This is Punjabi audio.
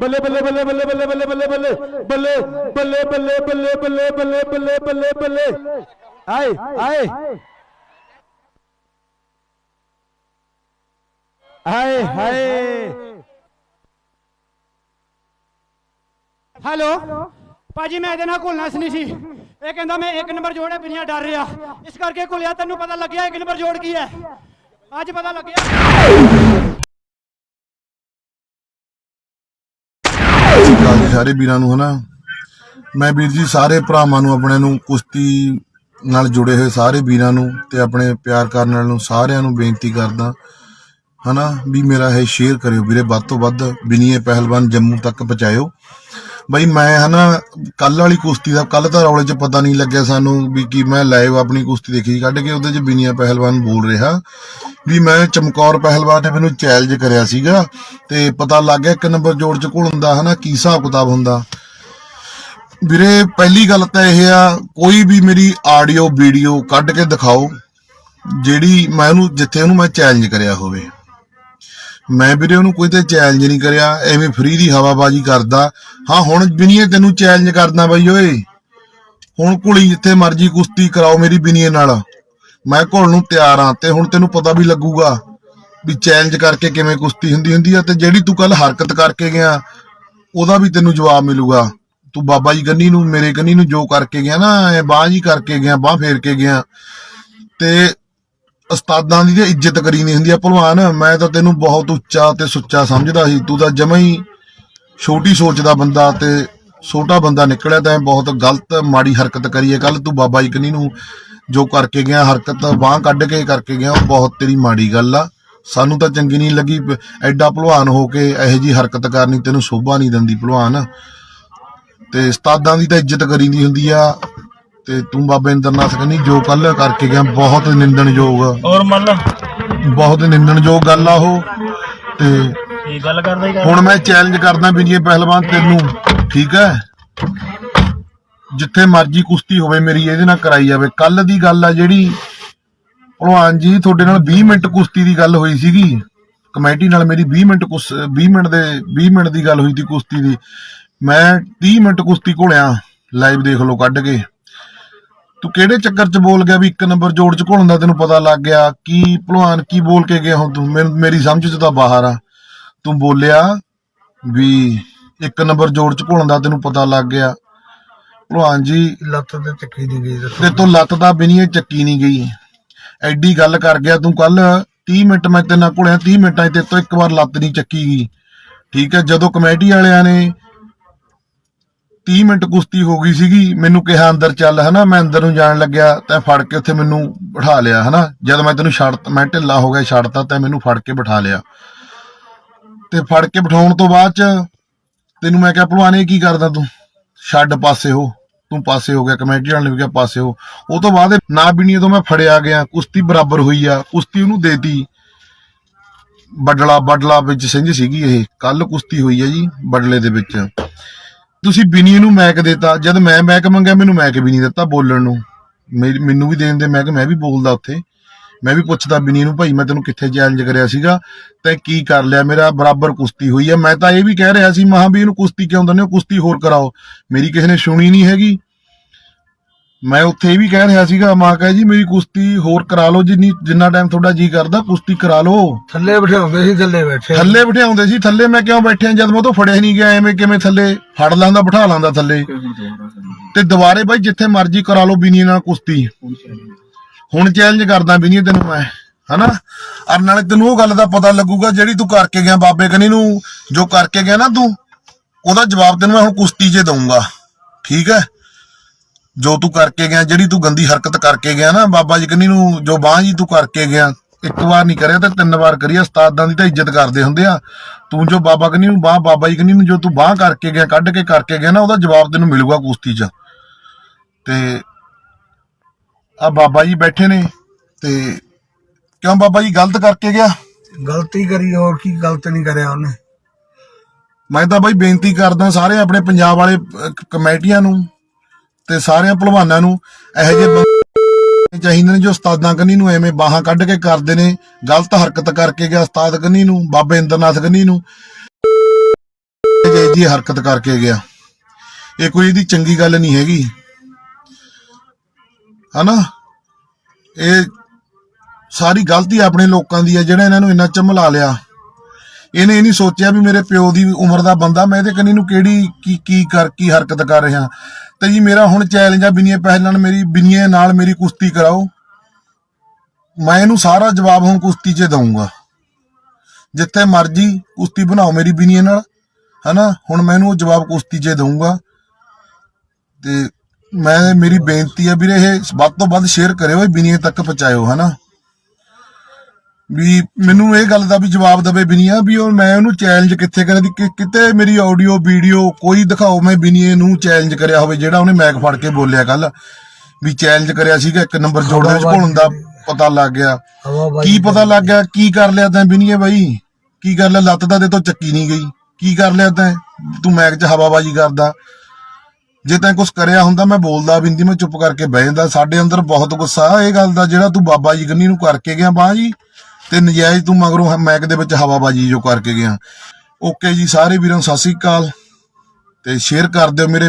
ਬੱਲੇ ਬੱਲੇ ਬੱਲੇ ਬੱਲੇ ਬੱਲੇ ਬੱਲੇ ਬੱਲੇ ਬੱਲੇ ਬੱਲੇ ਬੱਲੇ ਬੱਲੇ ਬੱਲੇ ਬੱਲੇ ਬੱਲੇ ਬੱਲੇ ਬੱਲੇ ਬੱਲੇ ਆਏ ਆਏ ਹਾਏ ਹਾਏ ਹੈਲੋ ਭਾਜੀ ਮੈਂ ਇਹਦੇ ਨਾਲ ਘੁਲਣਾ ਸੀ ਨਹੀਂ ਸੀ ਇਹ ਕਹਿੰਦਾ ਮੈਂ ਇੱਕ ਨੰਬਰ ਜੋੜ ਹੈ ਬਿਨੀਆ ਡਰ ਰਿਹਾ ਇਸ ਕਰਕੇ ਘੁਲਿਆ ਤੈਨੂੰ ਪਤਾ ਲੱਗਿਆ ਇੱਕ ਨੰਬਰ ਜੋੜ ਕੀ ਹੈ ਅੱਜ ਪਤਾ ਲੱਗਿਆ ਅਕਾਲ ਜੀ ਸਾਰੇ ਵੀਰਾਂ ਨੂੰ, ਹਨਾ? ਮੈਂ ਵੀਰ ਜੀ, ਸਾਰੇ ਭਰਾਵਾਂ ਨੂੰ, ਆਪਣੇ ਨੂੰ ਕੁਸ਼ਤੀ ਨਾਲ ਜੁੜੇ ਹੋਏ ਸਾਰੇ ਵੀਰਾਂ ਨੂੰ ਤੇ ਆਪਣੇ ਪਿਆਰ ਕਰਨ ਵਾਲਿਆਂ ਨੂੰ ਸਾਰਿਆਂ ਨੂੰ ਬੇਨਤੀ ਕਰਦਾ, ਹਨਾ, ਵੀ ਮੇਰਾ ਇਹ ਸ਼ੇਅਰ ਕਰਿਓ ਵੀਰੇ। ਵੱਧ ਤੋਂ ਵੱਧ ਬਿਨੀਏ ਪਹਿਲਵਾਨ ਜੰਮੂ ਤੱਕ ਪਹੁੰਚਾਇਓ। ਬਈ ਮੈਂ ਹਨਾ ਕੱਲ ਵਾਲੀ ਕੁਸ਼ਤੀ ਦਾ ਕੱਲ ਤਾਂ ਰੌਲੇ 'ਚ ਪਤਾ ਨਹੀਂ ਲੱਗਿਆ ਸਾਨੂੰ ਵੀ ਕੀ ਮੈਂ ਲਾਈਵ ਆਪਣੀ ਕੁਸ਼ਤੀ ਦੇਖੀ ਕੱਢ ਕੇ ਉਹਦੇ 'ਚ ਬਿਨੀਆ ਪਹਿਲਵਾਨ ਬੋਲ ਰਿਹਾ। ਵੀ ਮੈਂ ਚਮਕੌਰ ਪਹਿਲਵਾਨ ਨੇ ਮੈਨੂੰ ਚੈਲੰਜ ਕਰਿਆ ਸੀਗਾ ਤੇ ਪਤਾ ਲੱਗ ਗਿਆ ਇੱਕ ਨੰਬਰ ਜੋੜ 'ਚ ਘੁਲ ਹੁੰਦਾ, ਹਨਾ, ਕੀ ਹਿਸਾਬ ਕਿਤਾਬ ਹੁੰਦਾ। ਵੀਰੇ, ਪਹਿਲੀ ਗੱਲ ਤਾਂ ਇਹ ਆ, ਕੋਈ ਵੀ ਮੇਰੀ ਆਡੀਓ ਵੀਡੀਓ ਕੱਢ ਕੇ ਦਿਖਾਓ, ਜਿਹੜੀ ਮੈਂ ਉਹਨੂੰ, ਜਿੱਥੇ ਉਹਨੂੰ ਮੈਂ ਚੈਲੰਜ ਕਰਿਆ ਹੋਵੇ। ਮੈਂ ਵੀਰੇ ਉਹਨੂੰ ਕੋਈ ਤੇ ਚੈਲੰਜ ਨਹੀਂ ਕਰਿਆ, ਐਵੇਂ ਫ੍ਰੀ ਦੀ ਹਵਾਬਾਜੀ ਕਰਦਾ। ਹਾਂ, ਹੁਣ ਬਿਨੀਏ ਤੈਨੂੰ ਚੈਲੰਜ ਕਰਦਾ ਬਈ ਓਏ। ਹੁਣ ਕੁਲੀ ਜਿੱਥੇ ਮਰਜ਼ੀ ਕੁਸ਼ਤੀ ਕਰਾਓ ਮੇਰੀ ਬਿਨੀਏ ਨਾਲ। ਮੈਂ ਘੁਲ ਨੂੰ ਤਿਆਰ ਆ ਤੇ ਹੁਣ ਤੈਨੂੰ ਪਤਾ ਵੀ ਲੱਗੂਗਾ ਵੀ ਚੈਲੰਜ ਕਰਕੇ ਕਿਵੇਂ ਕੁਸ਼ਤੀ ਹੁੰਦੀ ਹੁੰਦੀ ਆ ਤੇ ਜਿਹੜੀ ਤੂੰ ਕੱਲ ਹਰਕਤ ਕਰਕੇ ਗਿਆ, ਉਹਦਾ ਵੀ ਤੈਨੂੰ ਜਵਾਬ ਮਿਲੂਗਾ। ਤੂੰ ਬਾਬਾ ਜੀ ਕੰਨੀ ਨੂੰ, ਮੇਰੇ ਕੰਨੀ ਨੂੰ ਜੋ ਕਰਕੇ ਗਿਆ ਨਾ, ਐ ਬਾਹ ਜੀ ਕਰਕੇ ਗਿਆ, ਬਾਹ ਫੇਰ ਕੇ ਗਿਆ। ਤੇ ਉਸਤਾਦਾਂ ਦੀ ਤਾਂ ਇੱਜ਼ਤ ਕਰੀ ਨਹੀਂ ਹੁੰਦੀ ਆ। ਭਲਵਾਨ, ਮੈਂ ਤਾਂ ਤੈਨੂੰ ਬਹੁਤ ਉੱਚਾ ਤੇ ਸੁੱਚਾ ਸਮਝਦਾ ਸੀ। ਤੂੰ ਤਾਂ ਜਮਾਂ ਹੀ ਛੋਟੀ ਸੋਚ ਦਾ ਬੰਦਾ ਤੇ ਛੋਟਾ ਬੰਦਾ ਨਿਕਲਿਆ ਤਾਂ ਬਹੁਤ ਗਲਤ, ਮਾੜੀ ਹਰਕਤ ਕਰੀਏ। ਕੱਲ ਤੂੰ ਬਾਬਾ ਜੀ ਕੰਨੀ ਨੂੰ ਜੋ ਕਰਕੇ ਗਿਆ, ਹਰਕਤ ਬਾਹ ਕੱਢ ਕੇ ਕਰਕੇ ਗਿਆ, ਉਹ ਬਹੁਤ ਤੇਰੀ ਮਾੜੀ ਗੱਲ ਆ। ਸਾਨੂੰ ਤਾਂ ਚੰਗੀ ਨਹੀਂ ਲੱਗੀ। ਪ- ਐਡਾ ਭਲਵਾਨ ਹੋ ਕੇ ਇਹੋ ਜੀ ਹਰਕਤ ਕਰਨੀ ਤੈਨੂੰ ਸ਼ੋਭਾ ਨਹੀਂ ਦਿੰਦੀ, ਭਲਵਾਨ। ਤੇ ਉਸਤਾਦਾਂ ਦੀ ਤਾਂ ਇੱਜ਼ਤ ਕਰੀਦੀ ਹੁੰਦੀ ਆ। ਤੇ ਤੂੰ ਬਾਬਾ ਇੰਦਰਨਾਥ ਕਹਿੰਦੀ ਜੋ ਕੱਲ ਕਰਕੇ ਗਿਆ ਬਹੁਤ ਨਿੰਦਣਯੋਗ। ਹੋਰ ਮੰਨ ਬਹੁਤ ਨਿੰਦਣਯੋਗ ਗੱਲ ਆ ਉਹ। ਤੇ ਇਹ ਗੱਲ ਕਰਦਾ ਹੀ ਕਰ ਹੁਣ ਮੈਂ ਚੈਲੰਜ ਕਰਦਾ ਵਿਜੇ ਪਹਿਲਵਾਨ ਤੈਨੂੰ ਠੀਕ ਹੈ? ਜਿੱਥੇ ਮਰਜ਼ੀ ਕੁਸ਼ਤੀ ਹੋਵੇ ਮੇਰੀ ਇਹਦੇ ਨਾਲ ਕਰਾਈ ਜਾਵੇ। ਕੱਲ ਦੀ ਗੱਲ ਆ ਜਿਹੜੀ ਭਲਵਾਨ ਜੀ ਤੁਹਾਡੇ ਨਾਲ 20 ਮਿੰਟ ਕੁਸ਼ਤੀ ਦੀ ਗੱਲ ਹੋਈ ਸੀਗੀ। ਕਮੇਟੀ ਨਾਲ ਮੇਰੀ 20 ਮਿੰਟ ਕੁਸ 20 ਮਿੰਟ ਦੇ 20 ਮਿੰਟ ਦੀ ਗੱਲ ਹੋਈ ਸੀ ਕੁਸ਼ਤੀ ਦੀ। ਮੈਂ 30 ਮਿੰਟ ਕੁਸ਼ਤੀ ਘੋਲਿਆ ਲਾਈਵ ਦੇਖ ਲਓ ਕੱਢ ਕੇ। ਤੂੰ ਕਿਹੜੇ ਚੱਕਰ 'ਚ ਬੋਲ ਗਿਆ ਵੀ ਇੱਕ ਨੰਬਰ ਜੋੜ 'ਚ ਘੋਲਣ ਦਾ ਤੈਨੂੰ ਪਤਾ ਲੱਗ ਗਿਆ? ਕੀ ਭਲਵਾਨ ਕੀ ਬੋਲ ਕੇ ਗਿਆ ਹੁਣ ਤੂੰ? ਮੈਨੂੰ- ਮੇਰੀ ਸਮਝ 'ਚ ਤਾਂ ਬਾਹਰ ਆ। ਤੂੰ ਬੋਲਿਆ ਵੀ ਇੱਕ ਨੰਬਰ ਜੋੜ 'ਚ ਘੋਲਣ ਦਾ ਤੈਨੂੰ ਪਤਾ ਲੱਗ ਗਿਆ। ਭਲਵਾਨ ਜੀ ਲੱਤ ਤੇ ਚੱਕੀ ਦੀ ਗਈ ਤੇ ਤੂੰ ਲੱਤ ਦਾ ਬਿਨੀਏ ਚੱਕੀ ਨਹੀਂ ਗਈ। ਐਡੀ ਗੱਲ ਕਰ ਗਿਆ ਤੂੰ ਕੱਲ 30 ਮਿੰਟ ਮੈਂ ਤੇਰੇ ਨਾਲ ਘੁਲਿਆ 30 ਮਿੰਟਾਂ 'ਚ ਤੇ ਤੋਂ ਇੱਕ ਵਾਰ ਲੱਤ ਨਹੀਂ ਚੱਕੀ ਗਈ। ਠੀਕ ਹੈ ਜਦੋਂ ਕਮੇਟੀ ਵਾਲਿਆਂ ਨੇ 30 ਮਿੰਟ ਕੁਸ਼ਤੀ ਹੋ ਗਈ ਸੀਗੀ, ਮੈਨੂੰ ਕਿਹਾ ਅੰਦਰ ਚੱਲ, ਹਨਾ, ਮੈਂ ਅੰਦਰ ਨੂੰ ਜਾਣ ਲੱਗਿਆ ਤੈਂ ਫੜ ਕੇ ਉੱਥੇ ਮੈਨੂੰ ਬਿਠਾ ਲਿਆ, ਹਨਾ। ਜਦ ਮੈਂ ਤੈਨੂੰ ਛੱਡ, ਮੈਂ ਢਿੱਲਾ ਹੋ ਗਿਆ, ਛੱਡਤਾ ਤੈਂ ਮੈਨੂੰ ਫੜ ਕੇ ਬਿਠਾ ਲਿਆ। ਤੇ ਫੜ ਕੇ ਬਿਠਾਉਣ ਤੋਂ ਬਾਅਦ ਚ ਤੈਨੂੰ ਮੈਂ ਕਿਹਾ, ਭਲਵਾਨ, ਇਹ ਕੀ ਕਰਦਾ ਤੂੰ? ਛੱਡ ਪਾਸੇ ਹੋ, ਤੂੰ ਪਾਸੇ ਹੋ ਗਿਆ, ਕਮੇਟੀ ਵਾਲੇ ਵੀ ਕਿਹਾ ਪਾਸੇ ਹੋ। ਉਹ ਤੋਂ ਬਾਅਦ ਨਾ ਬਿਨੀਏ ਤੋਂ ਮੈਂ ਫੜਿਆ ਗਿਆ, ਕੁਸ਼ਤੀ ਬਰਾਬਰ ਹੋਈ ਆ, ਕੁਸ਼ਤੀ ਉਹਨੂੰ ਦੇਤੀ ਬਡਲਾ ਬਡਲਾ ਵਿੱਚ ਸਿੰਘ ਸੀਗੀ ਇਹ ਕੱਲ ਕੁਸ਼ਤੀ ਹੋਈ ਆ ਜੀ, ਬਡਲੇ ਦੇ ਵਿੱਚ। ਤੁਸੀਂ ਬਿਨੀ ਨੂੰ ਮੈਕ ਦੇਤਾ, ਜਦ ਮੈਂ ਮੈਕ ਮੰਗਿਆ, ਮੈਨੂੰ ਮੈਕ ਵੀ ਨਹੀਂ ਦਿੱਤਾ ਬੋਲਣ ਨੂੰ। ਮੇਰੀ- ਮੈਨੂੰ ਵੀ ਦੇਣ ਦੇ ਮੈਕ, ਮੈਂ ਵੀ ਬੋਲਦਾ ਉੱਥੇ। ਮੈਂ ਵੀ ਪੁੱਛਦਾ ਬਿਨੀ ਨੂੰ, ਭਾਈ, ਮੈਂ ਤੈਨੂੰ ਕਿੱਥੇ ਚੈਲੰਜ ਕਰਿਆ ਸੀਗਾ? ਤੇ ਕੀ ਕਰ ਲਿਆ? ਮੇਰਾ ਬਰਾਬਰ ਕੁਸ਼ਤੀ ਹੋਈ ਹੈ ਮੈਂ ਤਾਂ ਇਹ ਵੀ ਕਹਿ ਰਿਹਾ ਸੀ ਮਹਾਂ ਵੀ ਇਹਨੂੰ ਕੁਸ਼ਤੀ ਕਿਉਂ ਦਿੰਦੇ ਹੋ? ਕੁਸ਼ਤੀ ਹੋਰ ਕਰਾਓ। ਮੇਰੀ ਕਿਸੇ ਨੇ ਸੁਣੀ ਨਹੀਂ ਹੈਗੀ। ਮੈਂ ਉੱਥੇ ਇਹ ਵੀ ਕਹਿ ਰਿਹਾ ਸੀਗਾ ਮਾਂ ਕਹੇ ਜੀ ਮੇਰੀ ਕੁਸ਼ਤੀ ਹੋਰ ਕਰਾ ਲਓ ਜਿੰਨੀ ਜਿੰਨਾ ਟਾਈਮ ਤੁਹਾਡਾ ਜੀ ਕਰਦਾ ਕੁਸ਼ਤੀ ਕਰਾ ਲਓ। ਥੱਲੇ ਬਿਠਾਉਂਦੇ ਸੀ ਥੱਲੇ ਬੈਠੇ ਥੱਲੇ ਬਿਠਾਉਂਦੇ ਸੀ ਥੱਲੇ ਮੈਂ ਕਿਉਂ ਬੈਠਿਆ? ਜਦ ਮੈਂ ਤੋਂ ਫੜਿਆ ਨਹੀਂ ਗਿਆ ਐਵੇਂ ਕਿਵੇਂ ਥੱਲੇ ਫੜ ਲਾਂਦਾ ਬਿਠਾ ਲਾਂਦਾ ਥੱਲੇ। ਤੇ ਦੁਬਾਰੇ ਬਾਈ ਜਿੱਥੇ ਮਰਜ਼ੀ ਕਰਾ ਲਓ ਬਿਨੀ ਨਾਲ ਕੁਸ਼ਤੀ। ਹੁਣ ਚੈਲੰਜ ਕਰਦਾ ਬਿਨੀ ਤੈਨੂੰ ਮੈਂ ਹਨਾ? ਅਰ ਨਾਲੇ ਤੈਨੂੰ ਉਹ ਗੱਲ ਦਾ ਪਤਾ ਲੱਗੂਗਾ ਜਿਹੜੀ ਤੂੰ ਕਰਕੇ ਗਿਆ ਬਾਬੇ ਕਨੀ ਨੂੰ ਜੋ ਕਰਕੇ ਗਿਆ ਨਾ ਤੂੰ ਉਹਦਾ ਜਵਾਬ ਤੈਨੂੰ ਮੈਂ ਹੁਣ ਕੁਸ਼ਤੀ 'ਚ ਦਊਂਗਾ। ਠੀਕ ਹੈ? ਜੋ ਤੂੰ ਕਰਕੇ ਗਿਆ ਜਿਹੜੀ ਤੂੰ ਗੰਦੀ ਹਰਕਤ ਕਰਕੇ ਗਿਆ ਨਾ ਬਾਬਾ ਜੀ ਕਨੀ ਨੂੰ ਜੋ ਬਾਂਹ ਜੀ ਤੂੰ ਕਰਕੇ ਗਿਆ ਇੱਕ ਵਾਰ ਨਹੀਂ ਕਰਿਆ ਤਾਂ ਤਿੰਨ ਵਾਰ ਕਰੀ ਉਸਤਾਦਾਂ ਦੀ ਤਾਂ ਇੱਜ਼ਤ ਕਰਦੇ ਹੁੰਦੇ ਆ। ਤੂੰ ਜੋ ਬਾਬਾ ਕਨੀ ਨੂੰ ਬਾਹ ਬਾਬਾ ਜੀ ਕਨੀ ਨੂੰ ਜੋ ਤੂੰ ਬਾਹ ਕਰਕੇ ਗਿਆ ਕੱਢ ਕੇ ਕਰਕੇ ਗਿਆ ਨਾ ਉਹਦਾ ਜਵਾਬ ਤੈਨੂੰ ਮਿਲੂਗਾ ਕੁਸ਼ਤੀ 'ਚ। ਤੇ ਆ ਬਾਬਾ ਜੀ ਬੈਠੇ ਨੇ ਤੇ ਕਿਉਂ ਬਾਬਾ ਜੀ ਗਲਤ ਕਰਕੇ ਗਿਆ? ਗਲਤੀ ਕਰੀ ਹੋਰ ਕੀ ਗਲਤ ਨਹੀਂ ਕਰਿਆ ਉਹਨੇ। ਮੈਂ ਤਾਂ ਬਾਈ ਬੇਨਤੀ ਕਰਦਾ ਸਾਰੇ ਆਪਣੇ ਪੰਜਾਬ ਵਾਲੇ ਕਮੇਟੀਆਂ ਨੂੰ ਤੇ ਸਾਰਿਆਂ ਭਲਵਾਨਾਂ ਨੂੰ ਇਹੋ ਜਿਹੇ ਬੰਦੇ ਚਾਹੀਦੇ ਨੇ ਜੋ ਉਸਤਾਦਾਂ ਕੰਨੀ ਨੂੰ ਐਵੇਂ ਬਾਹਾਂ ਕੱਢ ਕੇ ਕਰਦੇ ਨੇ, ਗਲਤ ਹਰਕਤ ਕਰਕੇ ਗਿਆ ਉਸਤਾਦ ਕੰਨੀ ਨੂੰ, ਬਾਬੇ ਇੰਦਰਨਾਥ ਕੰਨੀ ਨੂੰ। ਜੇ ਹਰਕਤ ਕਰਕੇ ਗਿਆ। ਇਹ ਕੋਈ ਇਹਦੀ ਚੰਗੀ ਗੱਲ ਨਹੀਂ ਹੈਗੀ। ਹਨਾ? ਇਹ ਸਾਰੀ ਗਲਤੀ ਆਪਣੇ ਲੋਕਾਂ ਦੀ ਹੈ, ਜਿਹੜਾ ਇਹਨਾਂ ਨੂੰ ਇੰਨਾ ਚਮਲਾ ਲਿਆ। ਇਹਨੇ ਇਹ ਨਹੀਂ ਸੋਚਿਆ ਵੀ ਮੇਰੇ ਪਿਓ ਦੀ ਉਮਰ ਦਾ ਬੰਦਾ, ਮੈਂ ਇਹਦੇ ਕੰਨੀ ਨੂੰ ਕਿਹੜੀ, ਕੀ ਕੀ ਕਰ, ਕੀ ਹਰਕਤ ਕਰ ਰਿਹਾ। ਤੇ ਜੀ ਮੇਰਾ ਹੁਣ ਚੈਲੰਜ ਆ ਬਿਨੀਏ ਪਹਿਲਣ ਮੇਰੀ ਬਿਨੀਏ ਨਾਲ ਮੇਰੀ ਕੁਸ਼ਤੀ ਕਰਾਓ। ਮੈਂ ਇਹਨੂੰ ਸਾਰਾ ਜਵਾਬ ਹੁਣ ਕੁਸ਼ਤੀ 'ਚ ਦਊਂਗਾ। ਜਿੱਥੇ ਮਰਜ਼ੀ ਕੁਸ਼ਤੀ ਬਣਾਓ ਮੇਰੀ ਬਿਨੀਏ ਨਾਲ, ਹਨਾ? ਹੁਣ ਮੈਂ ਇਹਨੂੰ ਜਵਾਬ ਕੁਸ਼ਤੀ 'ਚ ਦਊਂਗਾ। ਤੇ ਮੈਂ, ਮੇਰੀ ਬੇਨਤੀ ਆ ਵੀਰੇ, ਇਹ ਵੱਧ ਤੋਂ ਵੱਧ ਸ਼ੇਅਰ ਕਰਿਓ, ਇਹ ਬਿਨੀਏ ਤੱਕ ਪਹੁੰਚਾਇਓ, ਹਨਾ? ਵੀ ਮੈਨੂੰ ਇਹ ਗੱਲ ਦਾ ਵੀ ਜਵਾਬ ਦਵੇ ਬਿਨੀਆ ਵੀ ਉਹ ਮੈਂ ਉਹਨੂੰ ਚੈਲੰਜ ਕਿੱਥੇ ਕਰਿਆ ਦੀ ਕਿ- ਕਿਤੇ ਮੇਰੀ ਆਡੀਓ ਵੀਡੀਓ ਕੋਈ ਦਿਖਾਓ ਮੈਂ ਬਿਨੀਏ ਨੂੰ ਚੈਲੰਜ ਕਰਿਆ ਹੋਵੇ ਜਿਹੜਾ ਉਹਨੇ ਮੈਕ ਫੜ ਕੇ ਬੋਲਿਆ ਕੱਲ ਵੀ ਚੈਲੰਜ ਕਰਿਆ ਸੀਗਾ ਇੱਕ ਨੰਬਰ ਜੋੜਨ ਵਿੱਚ ਘੁਲਣ ਦਾ ਪਤਾ ਲੱਗ ਗਿਆ। ਕੀ ਪਤਾ ਲੱਗ ਗਿਆ ਕੀ ਕਰ ਲਿਆ ਤੈਂ ਬਿਨੀਏ ਬਾਈ? ਕੀ ਕਰ ਲਿਆ ਲੱਤ ਤਾਂ ਤੇ ਤੋਂ ਚੱਕੀ ਨਹੀਂ ਗਈ। ਕੀ ਕਰ ਲਿਆ ਤੈਂ? ਤੂੰ ਮੈਕ 'ਚ ਹਵਾਬਾਜ਼ੀ ਕਰਦਾ। ਜੇ ਤੈਂ ਕੁਝ ਕਰਿਆ ਹੁੰਦਾ ਮੈਂ ਬੋਲਦਾ ਬਿੰਦੀ ਮੈਂ ਚੁੱਪ ਕਰਕੇ ਬਹਿ ਜਾਂਦਾ। ਸਾਡੇ ਅੰਦਰ ਬਹੁਤ ਗੁੱਸਾ ਇਹ ਗੱਲ ਦਾ ਜਿਹੜਾ ਤੂੰ ਬਾਬਾ ਜੀ ਗੰਨੀ ਨੂੰ ਕਰਕੇ ਗਿਆ ਬਾਹ ਜੀ। ਤੇ ਨਜਾਇਜ਼ ਤੂੰ ਮਗਰੋਂ ਹ- ਮੈਕ ਦੇ ਵਿੱਚ ਹਵਾਬਾਜੀ ਜੋ ਕਰਕੇ ਗਿਆ। ਓਕੇ ਜੀ, ਸਾਰੇ ਵੀਰਾਂ ਨੂੰ ਸਤਿ ਸ੍ਰੀ ਅਕਾਲ। ਤੇ ਸ਼ੇਅਰ ਕਰ ਦਿਓ ਮੇਰੇ